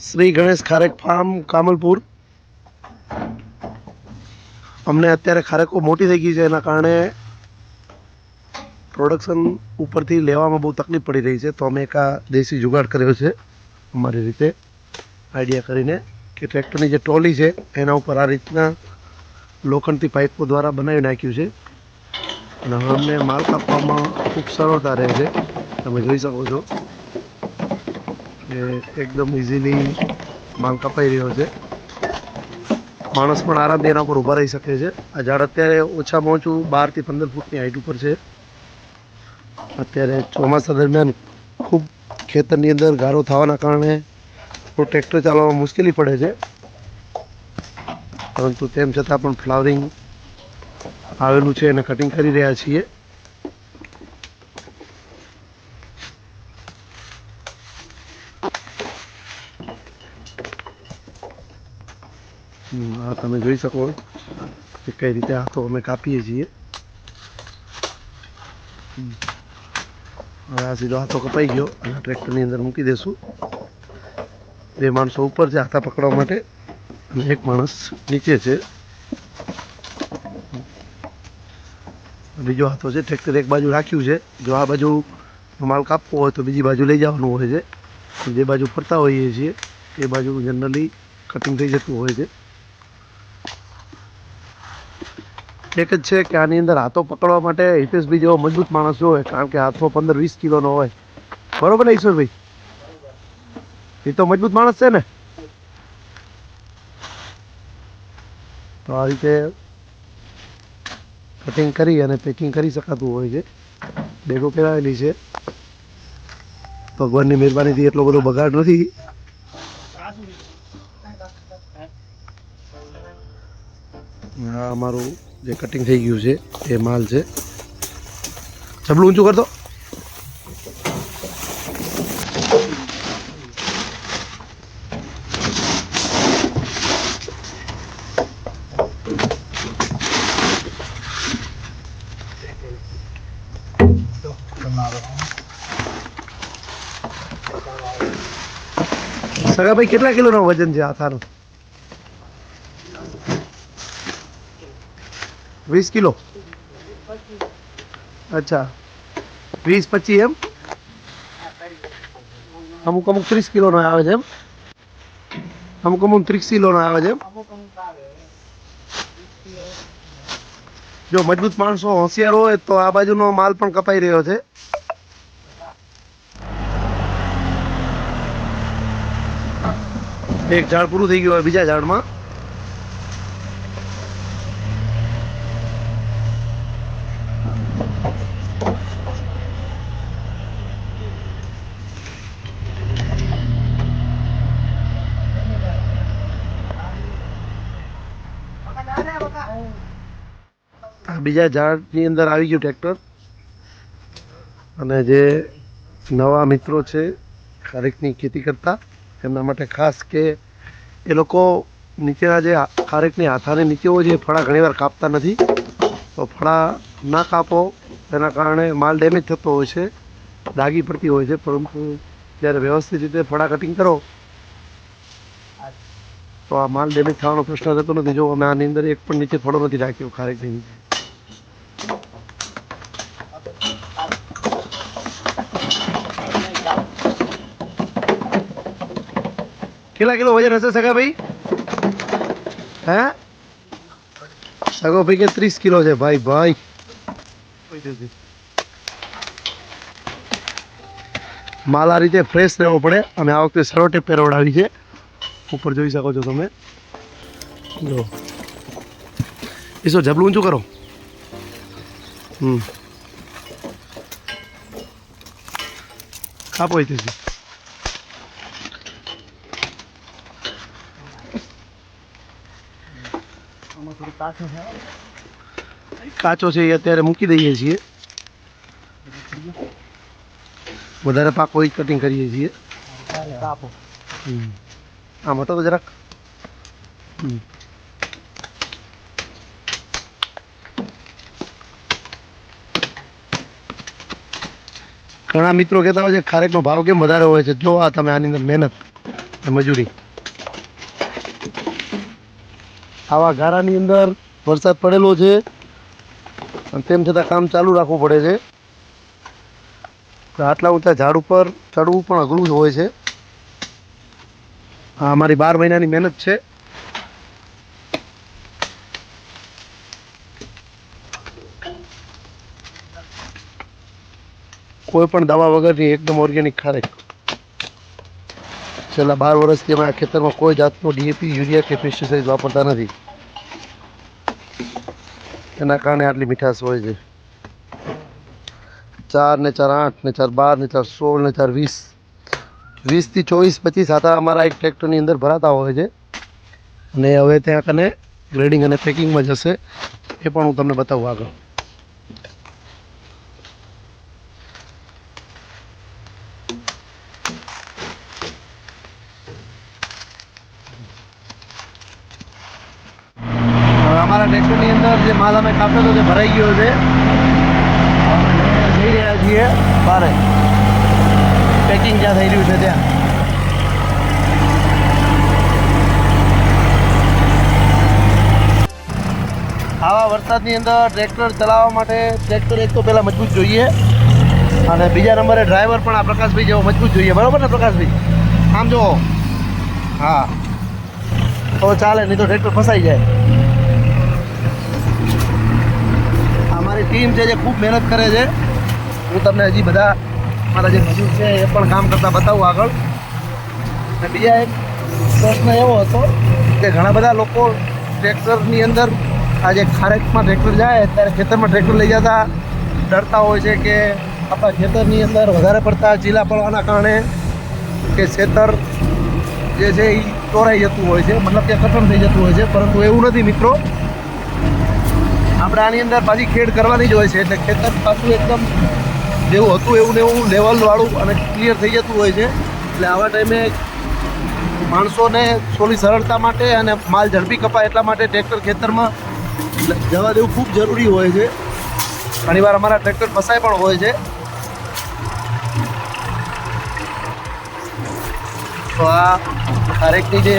શ્રી ગણેશ ખારેક ફાર્મ કામલપુર. અમને અત્યારે ખારેકો મોટી થઈ ગઈ છે, એના કારણે પ્રોડક્શન ઉપરથી લેવામાં બહુ તકલીફ પડી રહી છે. તો અમે એક આ દેશી જુગાડ કર્યો છે, અમારી રીતે આઈડિયા કરીને કે ટ્રેક્ટરની જે ટ્રોલી છે, એના ઉપર આ રીતના લોખંડથી પાઇપો દ્વારા બનાવી નાખ્યું છે. અને હવે અમને માલ કાપવામાં ખૂબ સરળતા રહે છે. તમે જોઈ શકો છો. કે એકદમ ઇઝીલી માલ કપાઈ રહ્યો છે. માણસ પણ આરામથી એના ઉપર ઊભા રહી શકે છે. આ ઝાડ અત્યારે ઓછામાં ઓછું બારથી પંદર ફૂટની હાઈટ ઉપર છે. અત્યારે ચોમાસા દરમિયાન ખૂબ ખેતરની અંદર ગારો થવાના કારણે થોડું ટ્રેક્ટર ચાલવામાં મુશ્કેલી પડે છે. પરંતુ તેમ છતાં પણ ફ્લાવરિંગ આવેલું છે એને કટિંગ કરી રહ્યા છીએ હમ, આ તમે જોઈ શકો કે કઈ રીતે હાથો અમે કાપીએ છીએ. હવે આ સીધો હાથો કપાઈ ગયો અને ટ્રેક્ટરની અંદર મૂકી દેશું. બે માણસો ઉપર છે હાથા પકડવા માટે અને એક માણસ નીચે છે. બીજો હાથો છે, ટ્રેક્ટર એક બાજુ રાખ્યું છે. જો આ બાજુ માલ કાપવો હોય તો બીજી બાજુ લઈ જવાનું હોય છે. જે બાજુ ફરતા હોઈએ છીએ, એ બાજુ જનરલી કટિંગ થઈ જતું હોય છે. એક જ છે કે આની અંદર હાથો પકડવા માટે હિતેશભાઈ જેવો મજબૂત માણસ હોય, કારણ કે હાથો પંદર વીસ કિલોનો હોય. બરોબર ને ઈશ્વરભાઈ? એ તો મજબૂત માણસ છે ને? તો આ રીતે કટિંગ કરી અને પેકિંગ કરી શકાતું હોય છે. બેગો પહેરાવેલી છે. ભગવાનની મહેરબાનીથી એટલો બધો બગાડ નથી. અમારું જે કટિંગ થઈ ગયું છે, એ માલ છે. સબલું ઊંચું કરતો સગા ભાઈ કેટલા કિલોનો વજન છે આથાનું વીસ કિલો? અચ્છા. વીસ પચીસ એમ? અમુક અમુક ત્રીસ કિલોનો આવે છે એમ? અમુક અમુક ત્રીસ કિલોનો આવે છે એમ? જો મજબૂત માણસો હોશિયાર હોય તો આ બાજુનો માલ પણ કપાઈ રહ્યો છે. એક ઝાડ પૂરું થઈ ગયું હોય બીજા ઝાડમાં. બીજા ઝાડની અંદર આવી ગયું ટ્રેક્ટર. અને જે નવા મિત્રો છે, ખારેકની ખેતી કરતા, એમના માટે ખાસ કે એ લોકો નીચેના જે ખારેકની હાથાની નીચે હોય છે, એ ફળા ઘણીવાર કાપતા નથી. તો ફળા ના કાપો એના કારણે માલ ડેમેજ થતો હોય છે, દાગી પડતી હોય છે. પરંતુ જ્યારે વ્યવસ્થિત રીતે ફળા કટિંગ કરો, તો આ માલ ડેમેજ થવાનો પ્રશ્ન રહેતો નથી. જો અમે આની અંદર એક પણ નીચે ફળો નથી રાખ્યો ખારેકની નીચે. કેટલા કિલો વજન હશે સગા ભાઈ? હે? સગો ભાઈ કે ત્રીસ કિલો છે. ભાઈ ભાઈ. માલ આ રીતે ફ્રેશ રહેવો પડે અને આ વખતે સરોટે પહેરવડાવી છે. ઉપર જોઈ શકો છો તમે. જો. એ જબલું ઊંચું કરો. હમ. કાપો અહીંથી. કાચો છે. એ અત્યારે મૂકી દઈએ છીએ. વધારે પાકો એ કટિંગ કરીએ છીએ. આમ હતો તો જરાક હમ. ઘણા મિત્રો કહેતા હોય છે ખારેકનો ભાવ કેમ વધારે હોય છે? જો આ તમે આની અંદર મહેનત મજૂરી. આવા ગારાની અંદર વરસાદ પડેલો છે. અને તેમ છતાં કામ ચાલુ રાખવું પડે છે. આટલા ઊંચા ઝાડ ઉપર ચડવું પણ અઘરું જ હોય છે. આ અમારી બાર મહિનાની મહેનત છે. કોઈ પણ દવા વગરની એકદમ ઓર્ગેનિક ખારેક છેલ્લા બાર વર્ષથી અમે આ ખેતરમાં કોઈ જાતનો ડીએપી યુરિયા કે પેસ્ટિસાઇડ વાપરતા નથી. એના કારણે આટલી મીઠાશ હોય છે. ચાર ને ચાર આઠ ને ચાર બાર ને ચાર સોળ ને ચાર વીસ. વીસથી ચોવીસ પચીસ આતા અમારા એક ટ્રેક્ટરની અંદર ભરાતા હોય છે. અને હવે ત્યાં કને ગ્રેડિંગ અને પેકિંગમાં જશે. એ પણ હું તમને બતાવું આગળ. અમારા ટ્રેક્ટરની અંદર જે માલ અમે કાપ્યો હતો તે ભરાઈ ગયો છે. જઈ રહ્યા છીએ બારે. પેકિંગ જ્યાં થઈ રહ્યું છે ત્યાં. આવા વરસાદની અંદર ટ્રેક્ટર ચલાવવા માટે ટ્રેક્ટર એક તો પહેલાં મજબૂત જોઈએ અને બીજા નંબરે ડ્રાઈવર પણ આ પ્રકાશભાઈ જેવો મજબૂત જોઈએ. બરાબર ને પ્રકાશભાઈ? આમ જુઓ. હા. તો ચાલે, નહીં તો ટ્રેક્ટર ફસાઈ જાય અમારી ટીમ છે જે ખૂબ મહેનત કરે છે. હું તમને હજી બધા મારા જે મજૂર છે એ પણ કામ કરતા બતાવું આગળ. અને બીજા એક પ્રશ્ન એવો હતો કે ઘણા બધા લોકો ટ્રેક્ટરની અંદર આ જે ખારેકમાં ટ્રેક્ટર જાય, ત્યારે ખેતરમાં ટ્રેક્ટર લઈ જતા ડરતા હોય છે કે આપણા ખેતરની અંદર વધારે પડતા ચીલા પડવાના કારણે કે ખેતર જે છે એ ચોરાઈ જતું હોય છે. મતલબ કે કઠણ થઈ જતું હોય છે. પરંતુ એવું નથી મિત્રો. આપણે આની અંદર પાછી ખેડ કરવાની જ હોય છે, એટલે ખેતર પાછું એકદમ જેવું હતું એવું ને એવું લેવલવાળું અને ક્લિયર થઈ જતું હોય છે. એટલે આવા ટાઈમે માણસોને થોડી સરળતા માટે અને માલ ઝડપી કપાય એટલા માટે ટ્રેક્ટર ખેતરમાં જવા દેવું ખૂબ જરૂરી હોય છે. ઘણીવાર અમારા ટ્રેક્ટર ફસાય પણ હોય છે. તો આ દરેકની જે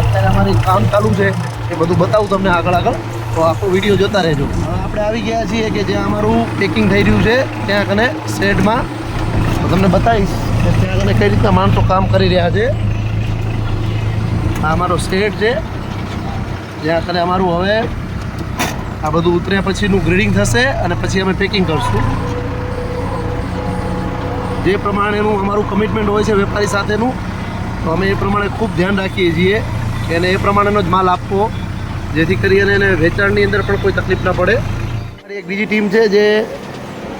અત્યારે અમારી કામ ચાલુ છે એ બધું બતાવું તમને આગળ આગળ. તો આખો વીડિયો જોતા રહેજો. આપણે આવી ગયા છીએ કે જ્યાં અમારું પેકિંગ થઈ રહ્યું છે, ત્યાં કને શેડમાં. તમને બતાવીશ કે ત્યાં કને કઈ રીતના માણસો કામ કરી રહ્યા છે. આ અમારો શેડ છે. જ્યાં કને અમારું હવે આ બધું ઉતર્યા પછીનું ગ્રેડિંગ થશે અને પછી અમે પેકિંગ કરશું. જે પ્રમાણેનું અમારું કમિટમેન્ટ હોય છે વેપારી સાથેનું, તો અમે એ પ્રમાણે ખૂબ ધ્યાન રાખીએ છીએ એને એ પ્રમાણેનો જ માલ આપવો. જેથી કરીને એને વેચાણની અંદર પણ કોઈ તકલીફ ના પડે. એક બીજી ટીમ છે જે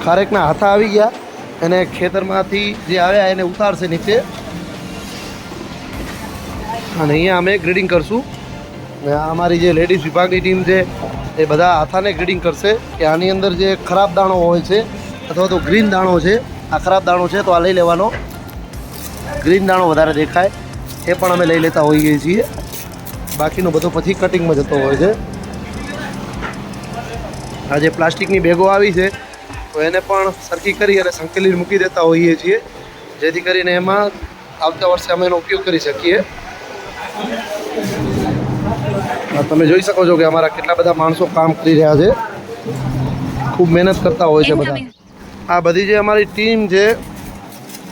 ખારેકના હાથા આવી ગયા. એને ખેતરમાંથી જે આવ્યા એને ઉતારશે નીચે. અને અહીંયા અમે ગ્રેડિંગ કરશું. અમારી જે લેડીઝ વિભાગની ટીમ છે, એ બધા હાથાને ગ્રેડિંગ કરશે કે આની અંદર જે ખરાબ દાણો હોય છે અથવા તો ગ્રીન દાણો છે, આ ખરાબ દાણો છે તો આ લઈ લેવાનો. ગ્રીન દાણો વધારે દેખાય, એ પણ અમે લઈ લેતા હોઈએ છીએ. બાકીનો બધો પછી કટિંગમાં જતો હોય છે. આ જે પ્લાસ્ટિકની બેગો આવી છે તો એને પણ સરખી કરી અને સંકેલી મૂકી દેતા હોઈએ છીએ જેથી કરીને એમાં આવતા વર્ષે અમે એનો ઉપયોગ કરી શકીએ. તમે જોઈ શકો છો કે અમારા કેટલા બધા માણસો કામ કરી રહ્યા છે. ખૂબ મહેનત કરતા હોય છે બધા. આ બધી જે અમારી ટીમ છે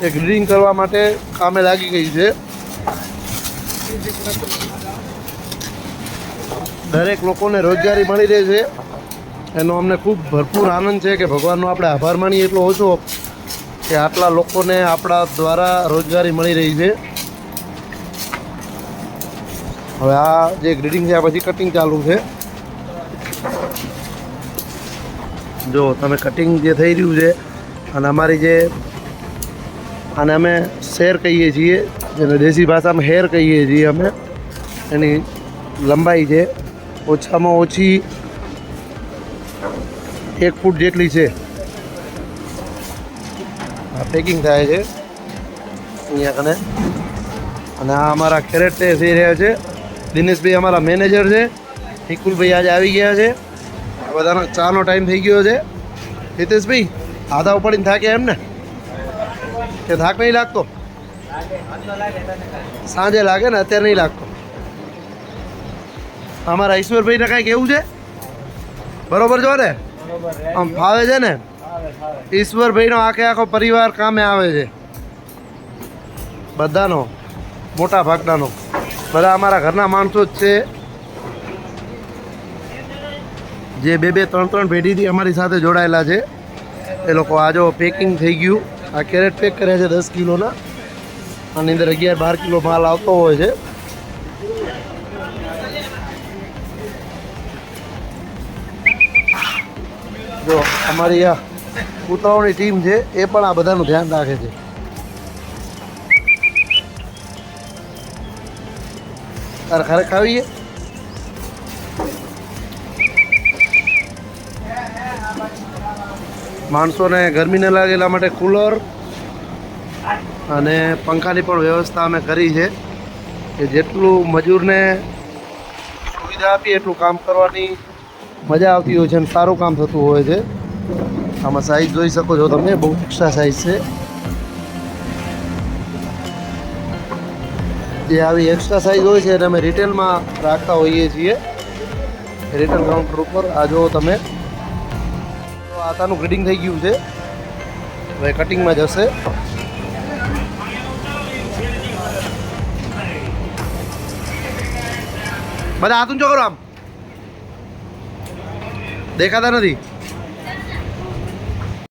એ ગ્રીડિંગ કરવા માટે કામે લાગી ગઈ છે. દરેક લોકોને રોજગારી મળી રહે છે. એનો અમને ખૂબ ભરપૂર આનંદ છે કે ભગવાનનો આપણે આભાર માનીએ એટલો ઓછો કે આટલા લોકોને આપણા દ્વારા રોજગારી મળી રહી છે. હવે આ જે ગ્રીડિંગ છે, આ પછી કટિંગ ચાલુ છે. જો તમે કટિંગ જે થઈ રહ્યું છે, અને અમારી જે, આને અમે શેર કહીએ છીએ, જેને દેશી ભાષામાં હેર કહીએ છીએ અમે, એની લંબાઈ છે. ઓછામાં ઓછી એક ફૂટ જેટલી છે. આ પેકિંગ થાય છે. અહીંયા કને. અને આ અમારા કેરેટ તે થઈ રહ્યા છે. દિનેશભાઈ અમારા મેનેજર છે. નિકુલભાઈ આજે આવી ગયા છે. આ બધાનો ચાનો ટાઈમ થઈ ગયો છે. હિતેશભાઈ, આધા ઉપાડીને થાકે એમ ને કે થાક નહીં લાગતો? સાંજે લાગે ને, અત્યારે નહીં લાગતો. અમારા ઈશ્વરભાઈને કાંઈ કેવું છે? બરોબર જો ને? આમ ફાવે છે ને? ઈશ્વરભાઈનો આખે આખો પરિવાર કામે આવે છે. બધાનો મોટા ભાગનાનો. બધા અમારા ઘરના માણસો જ છે. જે બે બે ત્રણ ત્રણ પેઢીથી અમારી સાથે જોડાયેલા છે. એ લોકો આજો પેકિંગ થઈ ગયું. આ કેરેટ પેક કર્યા છે દસ કિલોના. આની અંદર અગિયાર બાર કિલો માલ આવતો હોય છે. જો, અમારી આ કૂતરાઓની ટીમ છે, એ પણ આ બધાનું ધ્યાન રાખે છે. તારે ખરે ખાવીએ? માણસોને ગરમી ન લાગે એટલા માટે કુલર અને પંખાની પણ વ્યવસ્થા અમે કરી છે, કે જેટલું મજૂરને સુવિધા આપીએ એટલું કામ કરવાની મજા આવતી હોય છે અને સારું કામ થતું હોય છે. આમાં સાઈઝ જોઈ શકો છો તમે, બહુ એક્સ્ટ્રા સાઈઝ છે. જે આવી એક્સ્ટ્રા સાઈઝ હોય છે એને અમે રિટેલમાં રાખતા હોઈએ છીએ. રિટેલ કાઉન્ટર ઉપર, આ જો તમે. આતાનું ગ્રીડિંગ થઈ ગયું છે. હવે કટિંગમાં જશે. બધા હાથું ઊંચો કરો આમ. દેખાતા નથી